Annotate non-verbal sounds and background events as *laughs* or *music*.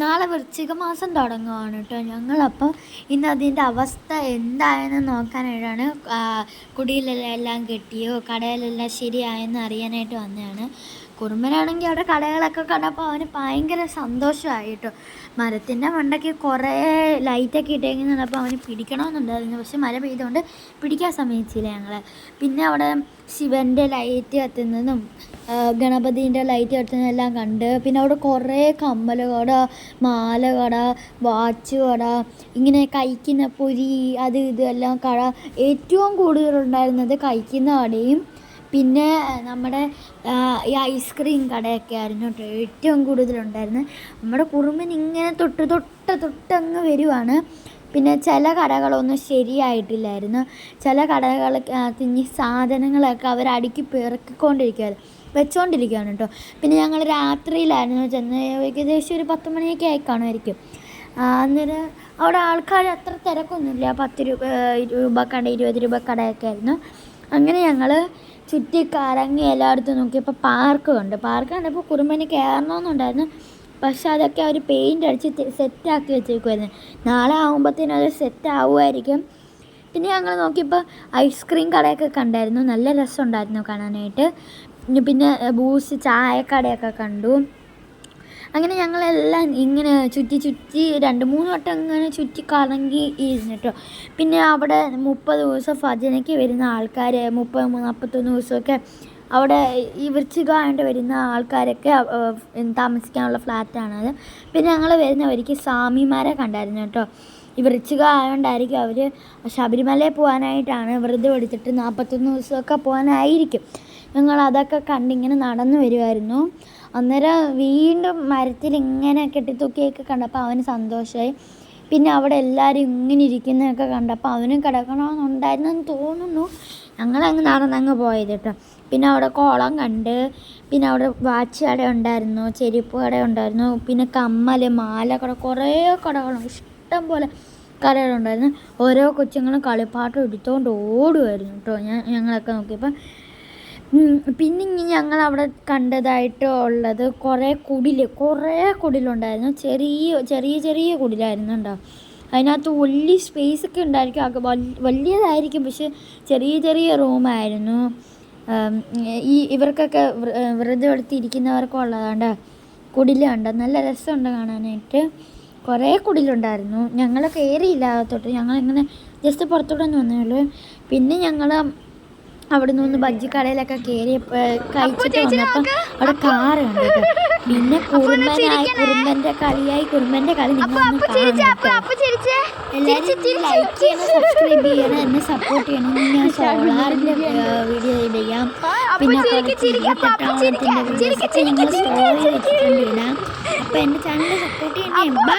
നാളെ വൃശ്ചിക മാസം തുടങ്ങുവാണ് കേട്ടോ ഞങ്ങളപ്പോൾ ഇന്ന് അതിന്റെ അവസ്ഥ എന്തായെന്ന് നോക്കാനായിട്ടാണ് കുടിയിലെല്ലാം കെട്ടിയോ കടയിലെല്ലാം ശരിയായെന്ന് അറിയാനായിട്ട് വന്നതാണ്. കുറുമ്പനാണെങ്കിൽ അവിടെ കടകളൊക്കെ കണ്ടപ്പോൾ അവന് ഭയങ്കര സന്തോഷമായി കേട്ടോ. മരത്തിന്റെ മണ്ടയ്ക്ക് കുറേ ലൈറ്റൊക്കെ ഇട്ടേക്കുന്നപ്പോൾ അവന് പിടിക്കണമെന്നുണ്ടായിരുന്നു. പക്ഷെ മഴ പെയ്തുകൊണ്ട് പിടിക്കാൻ സമ്മതിച്ചില്ല ഞങ്ങൾ പിന്നെ അവിടെ ശിവന്റെ ലൈറ്റ് കത്തുന്നതും ഗണപതിന്റെ ലൈറ്റ് കത്തുന്നതെല്ലാം കണ്ട്. പിന്നെ അവിടെ കുറേ കമ്മൽ കട മാല കട വാച്ച് കട ഇങ്ങനെ കഴിക്കുന്ന പൊരി അത് ഇതെല്ലാം കട. ഏറ്റവും കൂടുതലുണ്ടായിരുന്നത് കഴിക്കുന്ന കടയും പിന്നെ നമ്മുടെ ഈ ഐസ്ക്രീം കടയൊക്കെ ആയിരുന്നു കേട്ടോ ഏറ്റവും കൂടുതലുണ്ടായിരുന്നത് നമ്മുടെ കുറുമ്പിന് ഇങ്ങനെ തൊട്ട് തൊട്ട് തൊട്ടങ്ങ് വരുവാണ്. പിന്നെ ചില കടകളൊന്നും ശരിയായിട്ടില്ലായിരുന്നു. ചില കടകൾ തിങ്ങി സാധനങ്ങളൊക്കെ അവർ അടുക്കി പെറുക്കിക്കൊണ്ടിരിക്കുകയായിരുന്നു വെച്ചുകൊണ്ടിരിക്കുകയാണ് കേട്ടോ. പിന്നെ ഞങ്ങൾ രാത്രിയിലായിരുന്നു ചെന്ന് ഏകദേശം ഒരു പത്ത് മണിയൊക്കെ ആയി കാണുമായിരിക്കും. അന്നേരം അവിടെ ആൾക്കാർ അത്ര തിരക്കൊന്നുമില്ല. പത്ത് രൂപ രൂപ കട ഇരുപത് രൂപ കടയൊക്കെ ആയിരുന്നു. അങ്ങനെ ഞങ്ങൾ ചുറ്റി കറങ്ങി എല്ലായിടത്തും നോക്കിയപ്പോൾ പാർക്ക് കണ്ട്. പാർക്ക് കണ്ടപ്പോൾ കുറുമ്പനെ കയറണമെന്നുണ്ടായിരുന്നു. പക്ഷെ അതൊക്കെ അവർ പെയിന്റ് അടിച്ച് സെറ്റാക്കി വെച്ചേക്കുമായിരുന്നു നാളെ ആകുമ്പോഴത്തേനും അത് സെറ്റ് ആവുമായിരിക്കും പിന്നെ ഞങ്ങൾ നോക്കിയപ്പോൾ ഐസ്ക്രീം കടയൊക്കെ കണ്ടായിരുന്നു. നല്ല രസമുണ്ടായിരുന്നു കാണാനായിട്ട്. പിന്നെ ബൂസ് ചായക്കടയൊക്കെ കണ്ടു. അങ്ങനെ ഞങ്ങളെല്ലാം ഇങ്ങനെ ചുറ്റി ചുറ്റി രണ്ട് മൂന്ന് വട്ടം ഇങ്ങനെ ചുറ്റി കറങ്ങി ഇരുന്നിട്ടോ പിന്നെ അവിടെ മുപ്പത് ദിവസം ഭജനയ്ക്ക് വരുന്ന ആൾക്കാർ മുപ്പത് നാൽപ്പത്തൊന്ന് ദിവസമൊക്കെ അവിടെ ഈ വൃശ്ചികമായിട്ട് വരുന്ന ആൾക്കാരൊക്കെ താമസിക്കാനുള്ള ഫ്ലാറ്റാണത് പിന്നെ ഞങ്ങൾ വരുന്നവർക്ക് സ്വാമിമാരെ കണ്ടായിരുന്നു കേട്ടോ ഈ വൃശ്ചിക ആയതുകൊണ്ടായിരിക്കും അവർ ശബരിമലയിൽ പോകാനായിട്ടാണ് വ്രതം എടുത്തിട്ട് നാൽപ്പത്തൊന്ന് ദിവസമൊക്കെ പോകാനായിരിക്കും. ഞങ്ങൾ അതൊക്കെ കണ്ടിങ്ങനെ നടന്നു വരുമായിരുന്നു അന്നേരം വീണ്ടും മരത്തിൽ ഇങ്ങനെ കെട്ടിത്തൂക്കിയൊക്കെ കണ്ടപ്പോൾ അവന് സന്തോഷമായി പിന്നെ അവിടെ എല്ലാവരും ഇങ്ങനെ ഇരിക്കുന്നതൊക്കെ കണ്ടപ്പോൾ അവനും കിടക്കണമെന്നുണ്ടായിരുന്നെന്ന് തോന്നുന്നു. ഞങ്ങളങ്ങ് നടന്നങ്ങ് പോയത് കേട്ടോ. പിന്നെ അവിടെ കോളം കണ്ട് പിന്നെ അവിടെ വാച്ച് കട ഉണ്ടായിരുന്നു ചെരുപ്പ് കട ഉണ്ടായിരുന്നു പിന്നെ കമ്മൽ മാല കട കുറേ കടകളുണ്ട് ഇഷ്ടം പോലെ കടകളുണ്ടായിരുന്നു ഓരോ കൊച്ചുങ്ങളും കളിപ്പാട്ടം എടുത്തുകൊണ്ട് ഓടുമായിരുന്നു കേട്ടോ ഞാൻ ഞങ്ങളൊക്കെ നോക്കിയപ്പോൾ പിന്നെ ഇനി ഞങ്ങൾ അവിടെ കണ്ടതായിട്ട് ഉള്ളത് കുറേ കുടിൽ കുറേ കുടിലുണ്ടായിരുന്നു. ചെറിയ ചെറിയ ചെറിയ കുടിലായിരുന്നു ഉണ്ടാവും അതിനകത്ത് വലിയ സ്പേസ് ഒക്കെ ഉണ്ടായിരിക്കും. അത് വലിയതായിരിക്കും. പക്ഷെ ചെറിയ ചെറിയ റൂമായിരുന്നു ഈ ഇവർക്കൊക്കെ വ്ര- വ്രതം എടുത്തിരിക്കുന്നവർക്കും ഉള്ളതാണ്ട് കുടിലുണ്ട്. നല്ല രസമുണ്ട് കാണാനായിട്ട്. കുറേ കുടിലുണ്ടായിരുന്നു. ഞങ്ങൾ കയറിയില്ല അകത്തോട്ട് ഞങ്ങളിങ്ങനെ ജസ്റ്റ് പുറത്തോട്ടൊന്നും ഒന്ന് വന്നേ ഉള്ളൂ. പിന്നെ ഞങ്ങൾ അവിടെ നിന്ന് ബജ്ജിക്കടയിലൊക്കെ കയറി കഴിച്ചിട്ട് വന്നപ്പോൾ അവിടെ കാറ്. പിന്നെ കുറുമ്പനായി കുറുമ്പന്റെ കളിയായി കുറുമ്പന്റെ കളി. എല്ലാവരും ലൈക്ക് ചെയ്യണം സബ്സ്ക്രൈബ് ചെയ്യണം എന്നെ സപ്പോർട്ട് ചെയ്യണം. ഞാൻ *laughs* സോളാറിന്റെ വീഡിയോ ചെയ്യാം. പിന്നെ നിങ്ങൾ സ്റ്റോറി വെച്ചിട്ടുണ്ട് ഇടാം അപ്പൊ എന്റെ ചാനൽ സപ്പോർട്ട് ചെയ്യണേ. ബൈ